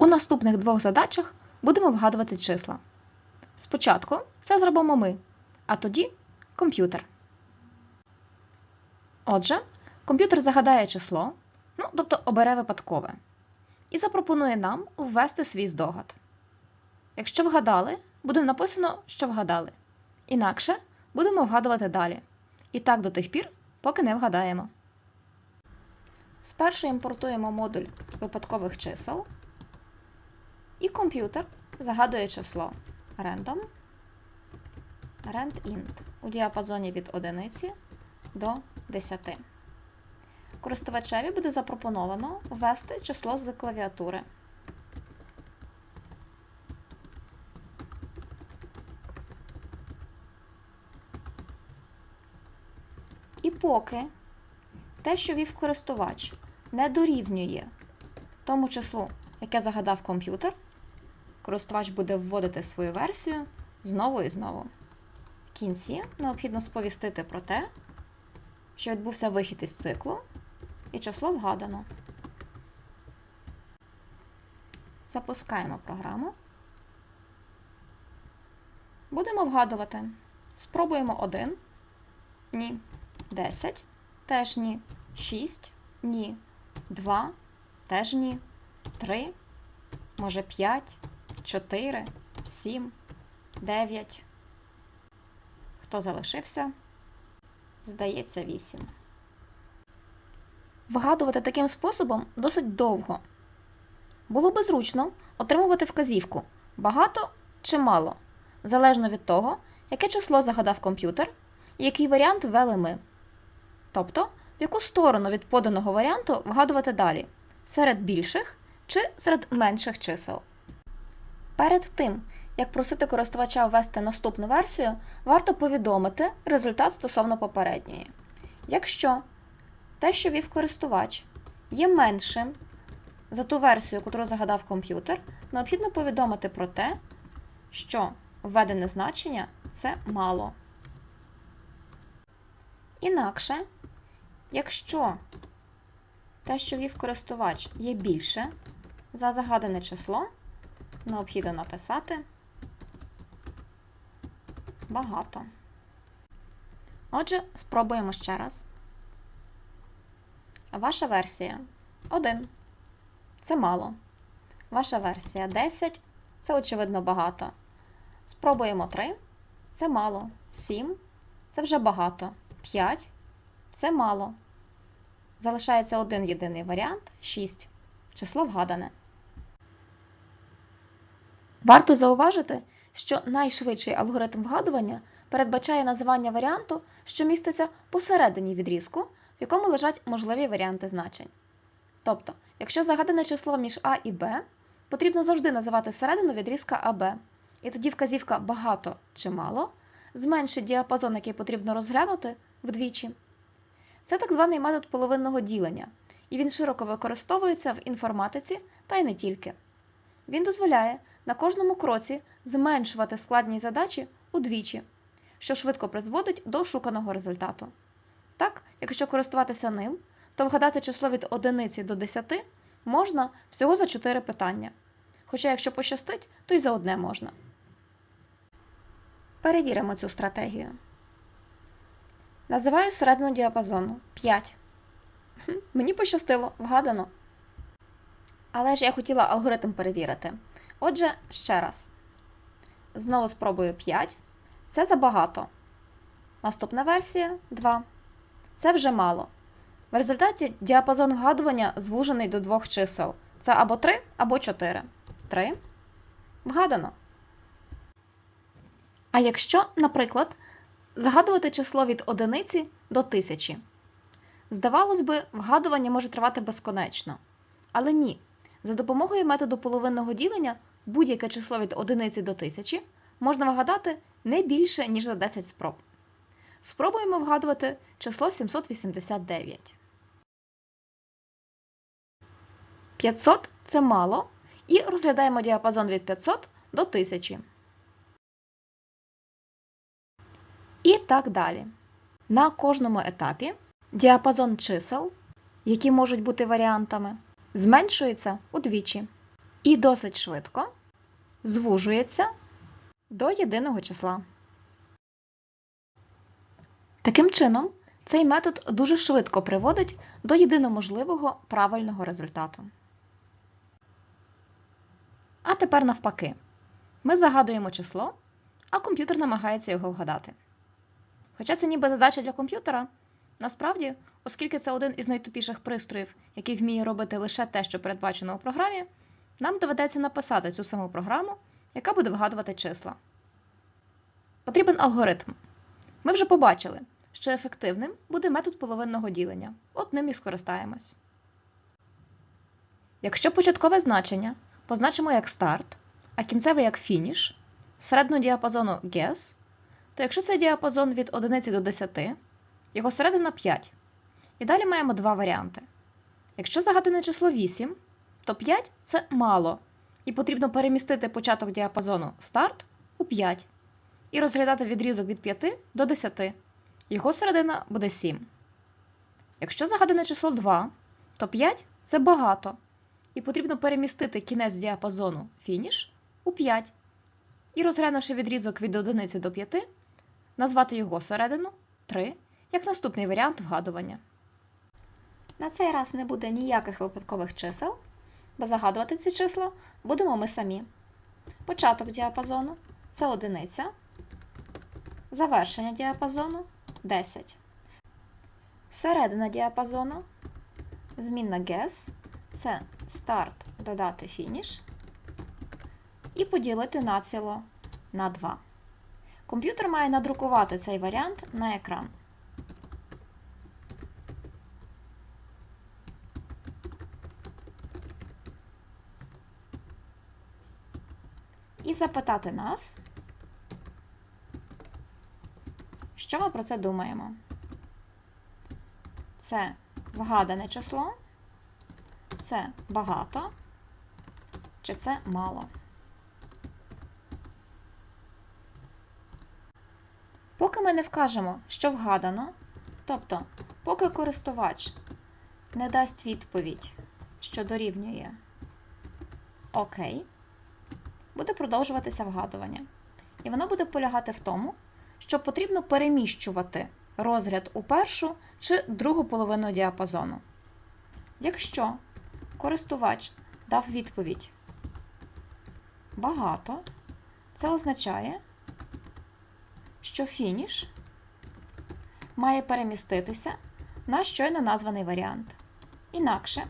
У наступних двох задачах будемо вгадувати числа. Спочатку це зробимо ми, а тоді комп'ютер. Отже, комп'ютер загадає число, ну, тобто обере випадкове, і запропонує нам ввести свій здогад. Якщо вгадали, буде написано, що вгадали. Інакше будемо вгадувати далі. І так до тих пір, поки не вгадаємо. Спершу імпортуємо модуль випадкових чисел, і комп'ютер загадує число random randint у діапазоні від 1 до 10. Користувачеві буде запропоновано ввести число з клавіатури. І поки те, що вів користувач, не дорівнює тому числу, яке загадав комп'ютер, користувач буде вводити свою версію знову і знову. В кінці необхідно сповістити про те, що відбувся вихід із циклу, і число вгадано. Запускаємо програму. Будемо вгадувати. Спробуємо 1. Ні. 10. Теж ні. 6. Ні. 2. Теж ні. 3. Може 5. 4. 7. 9. Хто залишився? Здається, 8. Вгадувати таким способом досить довго. Було би зручно отримувати вказівку багато чи мало, залежно від того, яке число загадав комп'ютер і який варіант ввели ми. Тобто, в яку сторону від поданого варіанту вгадувати далі серед більших чи серед менших чисел. Перед тим, як просити користувача ввести наступну версію, варто повідомити результат стосовно попередньої. Якщо те, що вів користувач, є меншим за ту версію, яку загадав комп'ютер, необхідно повідомити про те, що введене значення це мало. Інакше, якщо те, що вів користувач, є більше за загадане число, необхідно написати багато. Отже, спробуємо ще раз. Ваша версія 1. Це мало. Ваша версія 10. Це, очевидно, багато. Спробуємо 3. Це мало. 7. Це вже багато. 5. Це мало. Залишається один єдиний варіант 6. Число вгадане. Варто зауважити, що найшвидший алгоритм вгадування передбачає називання варіанту, що міститься посередині відрізку, в якому лежать можливі варіанти значень. Тобто, якщо загадане число між А і Б, потрібно завжди називати середину відрізка АБ, і тоді вказівка багато чи мало зменшить діапазон, який потрібно розглянути, вдвічі. Це так званий метод половинного ділення, і він широко використовується в інформатиці та й не тільки. Він дозволяє на кожному кроці зменшувати складність задачі удвічі, що швидко призводить до шуканого результату. Так, якщо користуватися ним, то вгадати число від 1 до 10 можна всього за 4 питання. Хоча, якщо пощастить, то й за одне можна. Перевіримо цю стратегію. Називаю середину діапазону 5. Мені пощастило, вгадано. Але ж я хотіла алгоритм перевірити. Отже, ще раз. Знову спробую 5. Це забагато. Наступна версія 2. Це вже мало. В результаті діапазон вгадування звужений до двох чисел. Це або 3, або 4. 3. Вгадано. А якщо, наприклад, загадувати число від одиниці до тисячі. Здавалось би, вгадування може тривати безконечно. Але ні. За допомогою методу половинного ділення будь-яке число від одиниці до тисячі можна вгадати не більше, ніж за 10 спроб. Спробуємо вгадувати число 789. 500 це мало, і розглядаємо діапазон від 500 до 1000. І так далі. На кожному етапі діапазон чисел, які можуть бути варіантами, зменшується удвічі. І досить швидко звужується до єдиного числа. Таким чином, цей метод дуже швидко приводить до єдиноможливого правильного результату. А тепер навпаки. Ми загадуємо число, а комп'ютер намагається його вгадати. Хоча це ніби задача для комп'ютера, насправді, оскільки це один із найтупіших пристроїв, який вміє робити лише те, що передбачено у програмі, нам доведеться написати цю саму програму, яка буде вгадувати числа. Потрібен алгоритм. Ми вже побачили, що ефективним буде метод половинного ділення. От ним і скористаємось. Якщо початкове значення позначимо як старт, а кінцеве як фініш, середнього діапазону guess, то якщо це діапазон від 1 до 10, його середина 5. І далі маємо два варіанти. Якщо загадане число 8, то 5 це мало, і потрібно перемістити початок діапазону старт у 5 і розглядати відрізок від 5 до 10. Його середина буде 7. Якщо загадане число 2, то 5 це багато, і потрібно перемістити кінець діапазону фініш у 5. І розглянувши відрізок від 1 до 5, назвати його середину 3 як наступний варіант вгадування. На цей раз не буде ніяких випадкових чисел, бо загадувати ці числа будемо ми самі. Початок діапазону це одиниця, завершення діапазону 10. Середина діапазону змінна guess це старт додати фініш і поділити націло на 2. Комп'ютер має надрукувати цей варіант на екран. Запитати нас, що ми про це думаємо. Це вгадане число, це багато, чи це мало. Поки ми не вкажемо, що вгадано, тобто, поки користувач не дасть відповідь, що дорівнює ОК, буде продовжуватися вгадування. І воно буде полягати в тому, що потрібно переміщувати розряд у першу чи другу половину діапазону. Якщо користувач дав відповідь багато, це означає, що фініш має переміститися на щойно названий варіант. Інакше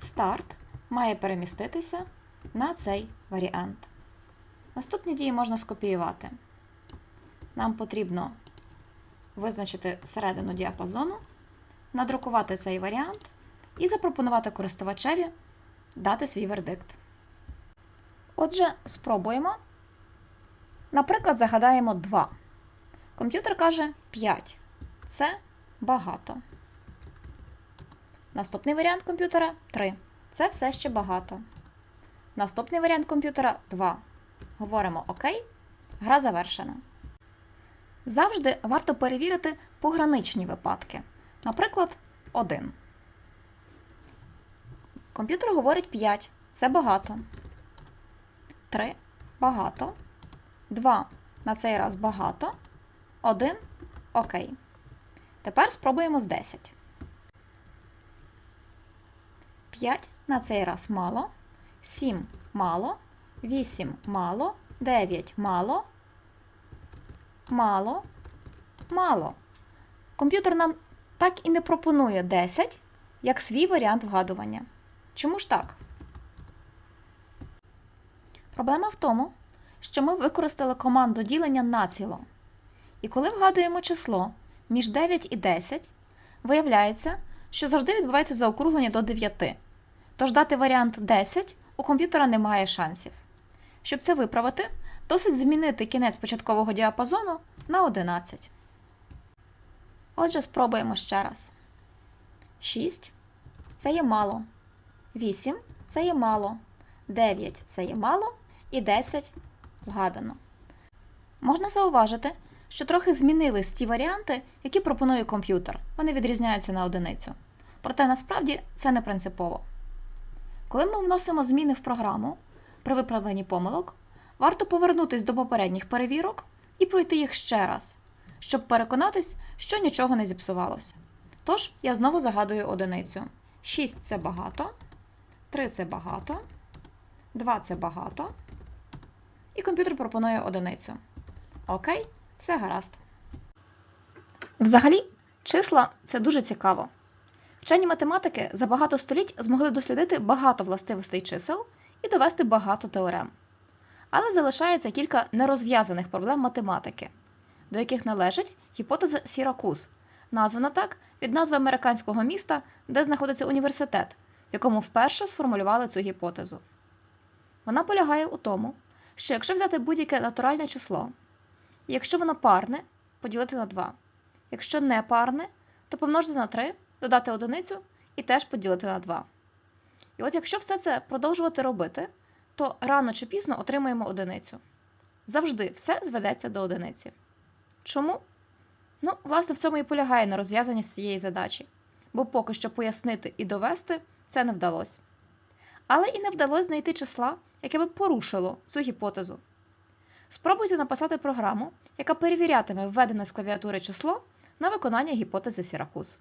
старт має переміститися на цей варіант. Наступні дії можна скопіювати. Нам потрібно визначити середину діапазону, надрукувати цей варіант і запропонувати користувачеві дати свій вердикт. Отже, спробуємо. Наприклад, загадаємо 2. Комп'ютер каже 5. Це багато. Наступний варіант комп'ютера 3. Це все ще багато. Наступний варіант комп'ютера 2. Говоримо ОК. Гра завершена. Завжди варто перевірити пограничні випадки. Наприклад, 1. Комп'ютер говорить 5. Це багато. 3. Багато. 2. На цей раз багато. 1. Окей. Тепер спробуємо з 10. 5 на цей раз мало. 7 мало. 8 мало. 9 мало. Мало. Мало. Комп'ютер нам так і не пропонує 10 як свій варіант вгадування. Чому ж так? Проблема в тому, що ми використали команду ділення націло. І коли вгадуємо число між 9 і 10, виявляється, що завжди відбувається заокруглення до 9. Тож дати варіант 10 у комп'ютера немає шансів. Щоб це виправити, досить змінити кінець початкового діапазону на 11. Отже, спробуємо ще раз. 6 це є мало. 8 це є мало. 9 це є мало. І 10 вгадано. Можна зауважити, що трохи змінились ті варіанти, які пропонує комп'ютер. Вони відрізняються на одиницю. Проте насправді це не принципово. Коли ми вносимо зміни в програму при виправленні помилок, варто повернутись до попередніх перевірок і пройти їх ще раз, щоб переконатись, що нічого не зіпсувалося. Тож, я знову загадую одиницю. 6 це багато, 3 це багато, 2 це багато. І комп'ютер пропонує одиницю. Окей, все гаразд. Взагалі, числа це дуже цікаво. Вчені математики за багато століть змогли дослідити багато властивостей чисел і довести багато теорем. Але залишається кілька нерозв'язаних проблем математики, до яких належить гіпотеза Сіракуз, названа так від назви американського міста, де знаходиться університет, в якому вперше сформулювали цю гіпотезу. Вона полягає у тому, що якщо взяти будь-яке натуральне число, якщо воно парне, поділити на 2. Якщо не парне, то помножити на 3, додати одиницю і теж поділити на 2. І от якщо все це продовжувати робити, то рано чи пізно отримаємо одиницю. Завжди все зведеться до одиниці. Чому? Ну, власне, в цьому і полягає на розв'язаність цієї задачі, бо поки що пояснити і довести це не вдалося. Але і не вдалося знайти числа, яке би порушило цю гіпотезу. Спробуйте написати програму, яка перевірятиме введене з клавіатури число на виконання гіпотези Сіракуз.